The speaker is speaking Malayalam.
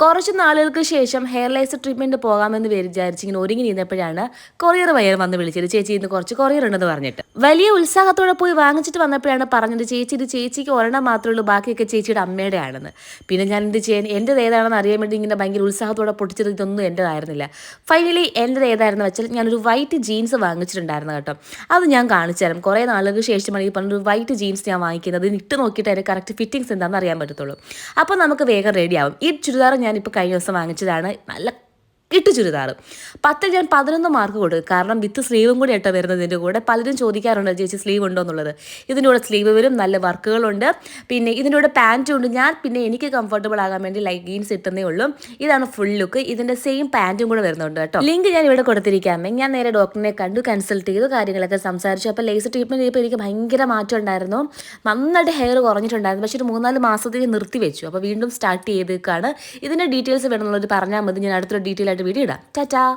കുറച്ച് നാളുകൾക്ക് ശേഷം ഹെയർ ലൈസർ ട്രീറ്റ്മെന്റ് പോകാമെന്ന് വിചാരിച്ച് ഇങ്ങനെ ഒരുങ്ങി നിന്നപ്പോഴാണ് കൊറിയർ വയർ വന്ന് വിളിച്ചത്. ചേച്ചി ഇന്ന് കുറച്ച് കൊറിയർ ഉണ്ടെന്ന് പറഞ്ഞിട്ട്. വലിയ ഉത്സാഹത്തോടെ പോയി വാങ്ങിച്ചിട്ട് വന്നപ്പോഴാണ് പറഞ്ഞത് ചേച്ചി ഇത് ചേച്ചിക്ക് ഒരെണ്ണം മാത്രമേ ഉള്ളൂ ബാക്കിയൊക്കെ ചേച്ചിയുടെ അമ്മയുടെ ആണെന്ന്. പിന്നെ ഞാൻ എന്ത് ചെയ്യാൻ എന്റെ ഏതാണെന്ന് അറിയാൻ വേണ്ടി ഇങ്ങനെ ഭയങ്കര ഉത്സാഹത്തോടെ പൊട്ടിച്ചത് ഇതൊന്നും എന്റെതായിരുന്നില്ല ഫൈനലി എന്റെ ഏതായിരുന്നു വെച്ചാൽ ഞാനൊരു വൈറ്റ് ജീൻസ് വാങ്ങിച്ചിട്ടുണ്ടായിരുന്നു കേട്ടോ. അത് ഞാൻ കാണിച്ചു തരാം. കുറേ നാളുകൾക്ക് ശേഷമാണ് ഈ പറഞ്ഞൊരു വൈറ്റ് ജീൻസ് ഞാൻ വാങ്ങിക്കുന്നത്. ഇട്ട് നോക്കിയിട്ട് അതിന്റെ കറക്റ്റ് ഫിറ്റിങ്സ് എന്താണെന്ന് അറിയാൻ പറ്റത്തുള്ളൂ. അപ്പോൾ നമുക്ക് വേഗം റെഡിയാവും ഈ ചുരിദാർ ഞാനിപ്പോൾ കഴിഞ്ഞ ദിവസം വാങ്ങിച്ചതാണ്. നല്ല ഇട്ട് ചുരിദാർ പത്തിൽ ഞാൻ പതിനൊന്ന് മാർക്ക് കൊടുക്കും. കാരണം വിത്ത് സ്ലീവും കൂടി ഇട്ട് വരുന്നതിന്റെ കൂടെ. പലരും ചോദിക്കാറുണ്ട് ചേച്ചി സ്ലീവ് ഉണ്ടോ എന്നുള്ളത്? ഇതിനോട് സ്ലീവ് വരും നല്ല വർക്കുകളുണ്ട്. പിന്നെ ഇതിനോട് പാന്റും ഉണ്ട്. ഞാൻ പിന്നെ എനിക്ക് കംഫർട്ടബിൾ ആകാൻ വേണ്ടി ലൈക്ക് ജീൻസ് ഇട്ടുന്നേ ഉള്ളൂ. ഇതാണ് ഫുൾ ലുക്ക് ഇതിന്റെ സെയിം പാന്റും കൂടെ വരുന്നുണ്ട് കേട്ടോ. ലിങ്ക് ഞാൻ ഇവിടെ കൊടുത്തിരിക്കാം. ഞാൻ നേരെ ഡോക്ടറിനെ കണ്ടു കൺസൾട്ട് ചെയ്തു കാര്യങ്ങളൊക്കെ സംസാരിച്ചു. അപ്പോൾ ലേസർ ട്രീറ്റ്മെന്റ് ചെയ്തപ്പോൾ എനിക്ക് ഭയങ്കര മാറ്റം ഉണ്ടായിരുന്നു. നന്നായിട്ട് ഹെയർ കുറഞ്ഞിട്ടുണ്ടായിരുന്നു. പക്ഷേ ഒരു മൂന്നാൽ മാസത്തേക്ക് നിർത്തി വെച്ചു അപ്പോൾ വീണ്ടും സ്റ്റാർട്ട് ചെയ്തേക്കാണ്. ഇതിന്റെ ഡീറ്റെയിൽസ് വേണമെന്നുള്ളത് പറഞ്ഞാൽ മതി. ഞാൻ അടുത്തൊരു ഡീറ്റെയിൽ വീഡിയോ ഇടാം. ടാറ്റാ.